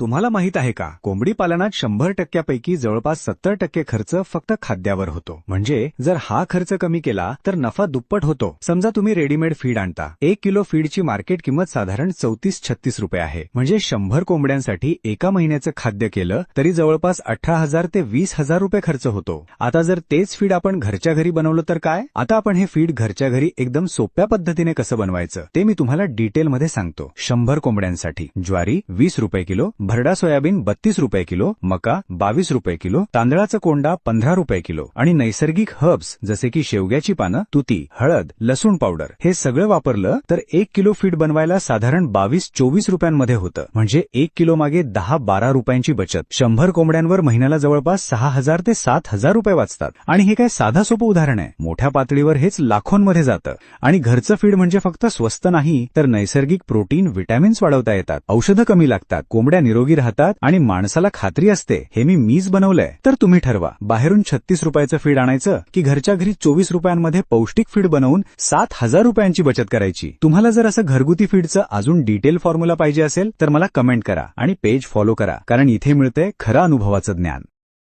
तुम्हाला माहीत आहे का कोंबडी पालनात शंभर टक्क्यापैकी जवळपास सत्तर टक्के खर्च फक्त खाद्यावर होतो. म्हणजे जर हा खर्च कमी केला तर नफा दुप्पट होतो. समजा तुम्ही रेडीमेड फीड आणता. एक किलो फीडची मार्केट किंमत साधारण चौतीस छत्तीस रुपये आहे. म्हणजे शंभर कोंबड्यांसाठी एका महिन्याचं खाद्य केलं तरी जवळपास अठरा हजार ते वीस हजार रुपये खर्च होतो. आता जर तेच फीड आपण घरच्या घरी बनवलं तर काय? आता आपण हे फीड घरच्या घरी एकदम सोप्या पद्धतीने कसं बनवायचं ते मी तुम्हाला डिटेलमध्ये सांगतो. शंभर कोंबड्यांसाठी ज्वारी वीस रुपये किलो भरडा सोयाबीन बत्तीस रुपये किलो मका बावीस रुपये किलो तांदळाचा कोंडा पंधरा रुपये किलो आणि नैसर्गिक हर्ब्स जसे की शेवग्याची पानं तुती हळद लसूण पावडर हे सगळं वापरलं तर एक किलो फीड बनवायला साधारण बावीस चोवीस रुपयांमध्ये होतं. म्हणजे एक किलो मागे दहा बारा रुपयांची बचत. शंभर कोंबड्यांवर महिन्याला जवळपास सहा हजार ते सात हजार रुपये वाचतात. आणि हे काय साधा सोपं उदाहरण आहे? मोठ्या पातळीवर हेच लाखोंमध्ये जातं. आणि घरचं फीड म्हणजे फक्त स्वस्त नाही तर नैसर्गिक प्रोटीन व्हिटॅमिन्स वाढवता येतात. औषधं कमी लागतात. कोंबड्या निरोगी राहतात आणि माणसाला खात्री असते हे मी मीच बनवलंय. तर तुम्ही ठरवा बाहेरून छत्तीस रुपयाचं फीड आणायचं की घरच्या घरी चोवीस रुपयांमध्ये पौष्टिक फीड बनवून सात हजार रुपयांची बचत करायची? तुम्हाला जर असं घरगुती फीडचं अजून डिटेल फॉर्म्युला पाहिजे असेल तर मला कमेंट करा आणि पेज फॉलो करा कारण इथे मिळतंय खरं अनुभवाचं ज्ञान.